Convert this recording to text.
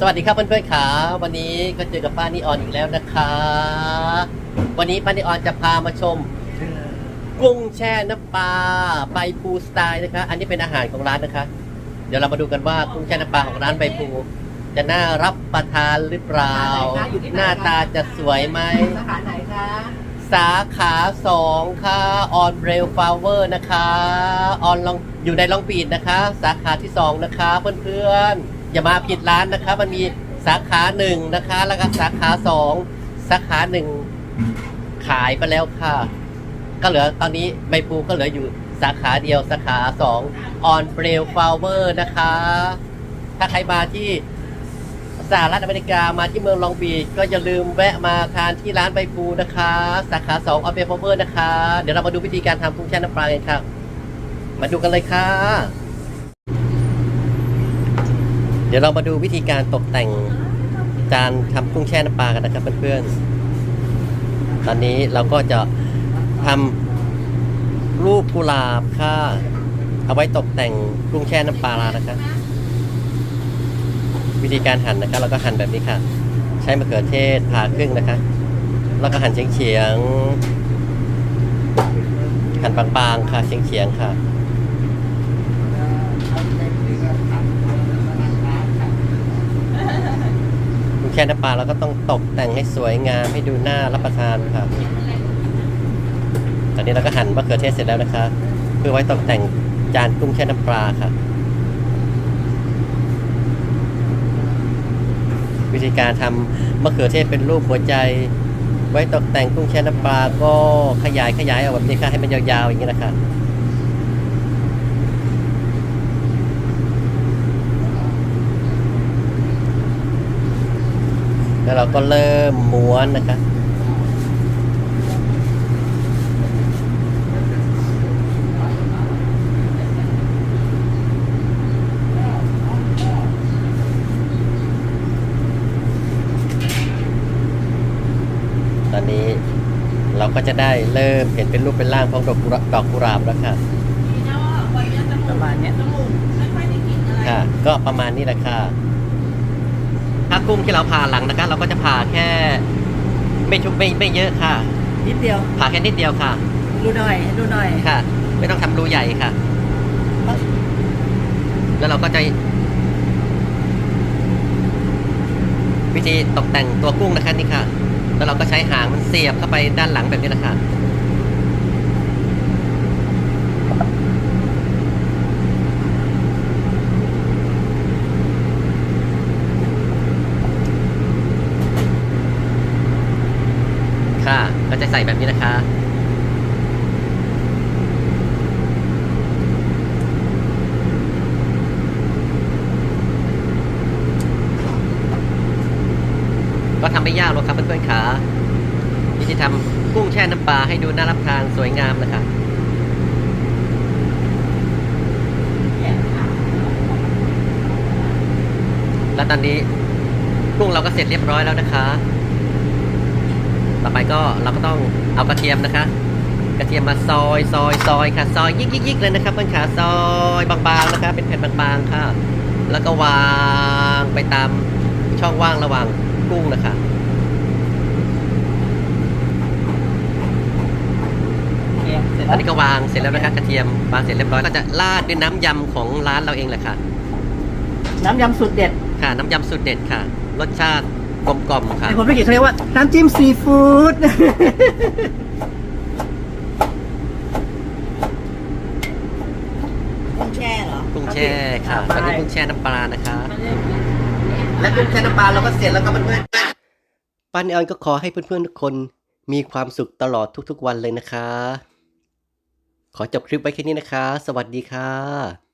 สวัสดีครับเพื่อนๆขาวันนี้ก็เจอกับป้านิออนอีกแล้วนะคะ วันนี้ป้านิออนจะพามาชม กุ้งแช่น้ำปลาใบพูสไตล์นะคะ อันนี้เป็นอาหารของร้านนะคะ เดี๋ยวเรามาดูกันว่ากุ้งแช่น้ำปลาของร้านใบพูจะน่ารับประทานหรือเปล่า หน้าตาจะสวยไหมสาขาไหนคะสาขาสองค่ะออนเรลฟลาเวอร์นะคะออนลองอยู่ในลองปีดนะคะ สาขาที่สองนะคะเพื่อนๆ อย่ามาผิดร้านนะคะมันมีสาขาหนึ่งนะคะ แล้วก็สาขาสองสาขาหนึ่งขายไปแล้วค่ะ ก็เหลือตอนนี้ใบปูก็เหลืออยู่สาขาเดียวสาขาสองออนเรลฟลาเวอร์นะคะ ถ้าใครมาที่สหรัฐอเมริกามาที่เมืองลองบีชก็อย่าลืมแวะมาทานที่ร้านใบปูนะคะ สาขา2องอฟเบฟเวอร์นะคะ เดี๋ยวเรามาดูวิธีการทำกุ้งแช่น้ำปลากันครับมาดูกันเลยค่ะ เดี๋ยวเรามาดูวิธีการตกแต่งจานทำกุ้งแช่น้ำปลากันนะครับเพื่อนๆ ตอนนี้เราก็จะทำรูปกุหลาบค่ะ เอาไว้ตกแต่งกุ้งแช่น้ำปลานะคะวิธีการหั่นนะคะเราก็หั่นแบบนี้ค่ะ ใช้มะเขือเทศผ่าครึ่งนะคะ แล้วก็หั่นเฉียงๆหั่นบางๆค่ะเฉียงๆค่ะ แค่น้ำปลาเราก็ต้องตกแต่งให้สวยงามให้ดูน่ารับประทานค่ะตอนนี้เราก็หั่นมะเขือเทศเสร็จแล้วนะคะเพื่อไว้ตกแต่งจานกุ้งแช่น้ำปลาค่ะวิธีการทำมะเขือเทศเป็นรูปหัวใจ ไว้ตกแต่งกุ้งแช่น้ำปลาก็ขยายขยายเอาแบบนี้ค่ะให้มันยาวๆอย่างนี้นะคะ แล้วเราก็เริ่มม้วนนะคะตอนนี้เราก็จะได้เริ่มเห็นเป็นรูปเป็นร่างของดอกกุหลาบดอกกุหลาบแล้วค่ะ ประมาณเนี้ย ค่ะ ก็ประมาณนี้แหละค่ะ ถ้ากุ้งที่เราผ่าหลังนะคะ เราก็จะผ่าแค่ ไม่ชุบไม่ไม่เยอะค่ะ นิดเดียวผ่าแค่นิดเดียวค่ะ ดูหน่อยดูหน่อยค่ะ ไม่ต้องทำรูใหญ่ค่ะ แล้วเราก็จะ วิธีตกแต่งตัวกุ้งนะคะนี่ค่ะ แล้วเราก็ใช้หางมันเสียบเข้าไปด้านหลังแบบนี้นะคะค่ะ ก็จะใส่แบบนี้นะคะก็ทำไม่ยากหรอกครับเพื่อนๆขาที่จะทำกุ้งแช่น้ำปลาให้ดูน่ารับทานสวยงามนะคะแล้วตอนนี้กุ้งเราก็เสร็จเรียบร้อยแล้วนะคะ ต่อไปก็เราก็ต้องเอากระเทียมนะคะ กระเทียมมาซอยซอยซอยค่ะซอยยิกยิกยิกเลยนะครับเพื่อนขาซอยบางๆนะคะเป็นแผ่นบางๆค่ะ แล้วก็วางไปตามช่องว่างระหว่างกุ้งนะคะอันนี้ก็วางเสร็จแล้วนะคะกระเทียมวางเสร็จเรียบร้อยก็จะราดด้วยน้ำยำของร้านเราเองแหละค่ะ น้ำยำสุดเด็ดค่ะ น้ำยำสูตรเด็ดค่ะ รสชาติ กลมกล่อมค่ะไอ้คนไม่เก่งเขาเรียกว่าน้ำจิ้มซีฟู้ดกุ้งแช่เหรอกุ้งแช่ค่ะไปตอนนี้กุ้งแช่น้ำปลานะคะ และกุ้งแช่น้ำปลาเราก็เสร็จแล้วครับเพื่อนๆป้านออนก็ขอให้เพื่อนๆทุกคนมีความสุขตลอดทุกๆวันเลยนะคะ ขอจบคลิปไว้แค่นี้นะคะ สวัสดีค่ะ